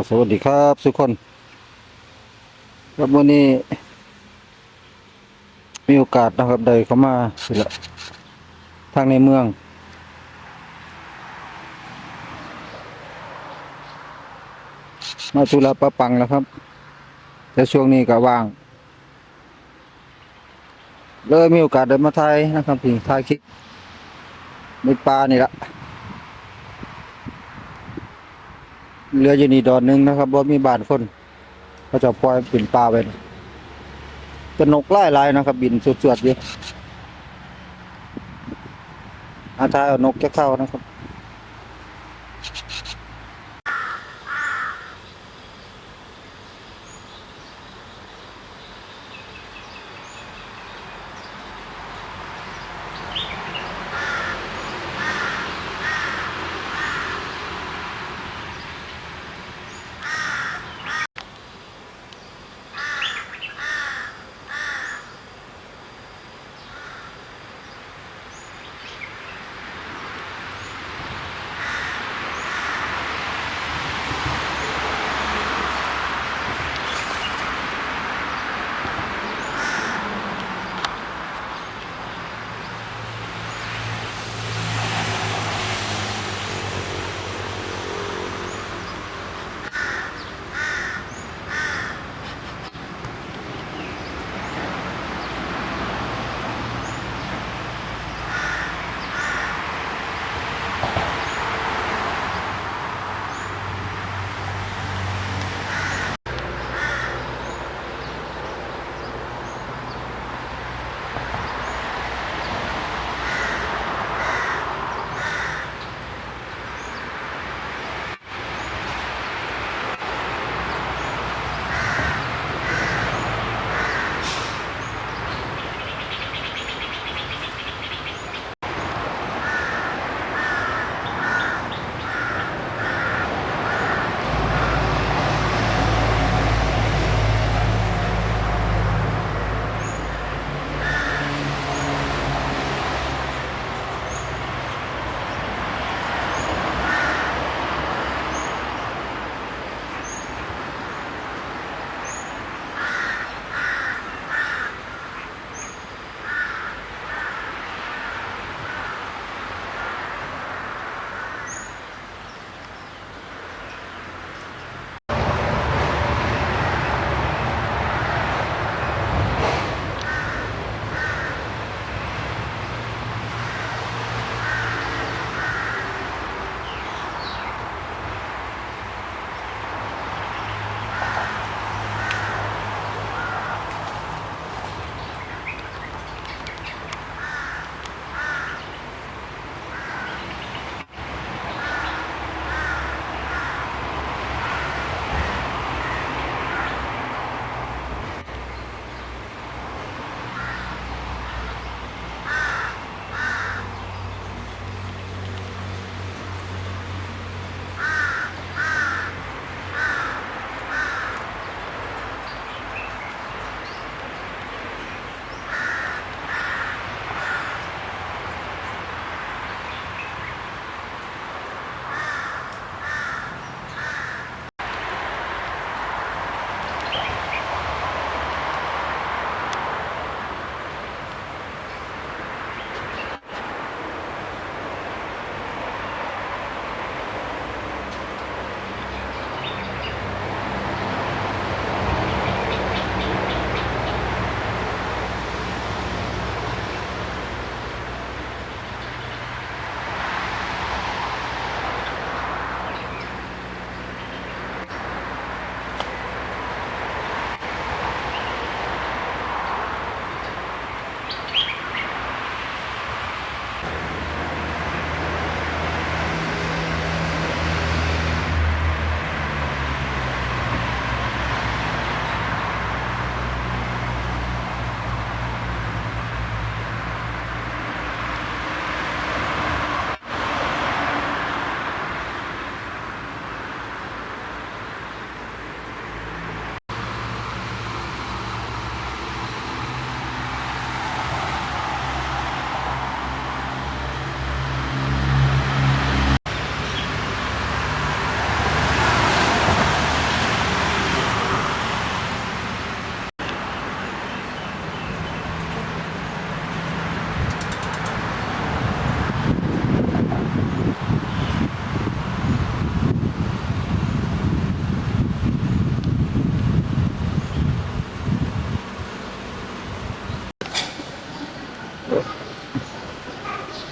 ก็สวัสดีครับทุกคน ครับวันนี้ มีโอกาสนะครับได้เข้ามาสิละทางในเมือง มาธุระปะปังแล้วครับ แต่ช่วงนี้ก็ว่าง เลยมีโอกาสได้มาไทยนะครับพี่ถ่ายคลิปในป่านี่ละ เรืออยู่นี่ดอนหนึงนะครับว่ามีบ้านคนเขาจะปล่อยเป็นปลาไปนะแต่นกไล่ลายนะครับ บินสวดๆอยู่อาทายเอานกจะเข้านะครับ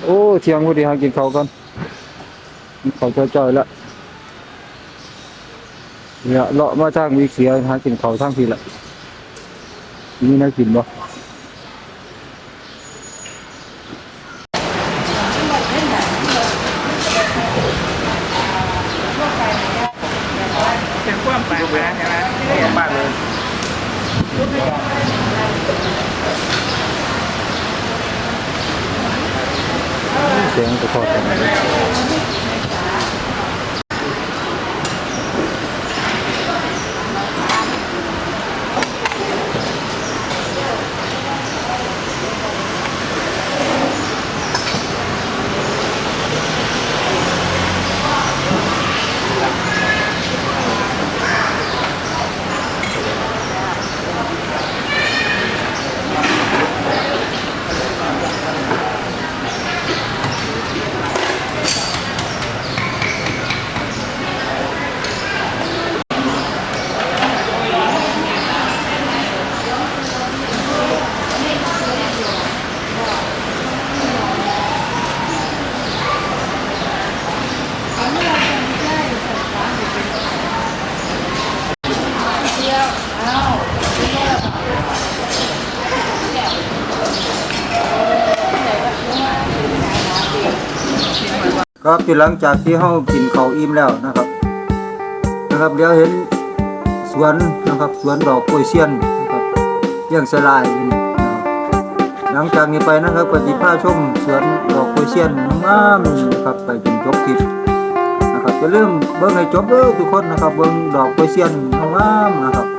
โอ้เที่ยงพอดีหากินเขากันเขาวจ่อยๆละเนี่ยเลาะมาทางวิกเสียหากินเขาทางพีละนี่น่ากินบ่ ทุกคน ครับที่หลังจากที่เฮากินข้าอิ่มแล้วนะครับ นะครับเดี๋ยวเห็นสวนนะครับสวนดอกกล้วยเซียนนะครับเลี้ยงสลายอยู่นี่นะครับหลังจากนี้ไปนะครับก็สิพาชมสวนดอกกล้วยเซียนงามนะครับไปจนจบคลิปนะครับอย่าลืมเบิ่งให้จบเด้อทุกคนนะครับเบิ่งดอกกล้วยเซียนงามนะครับ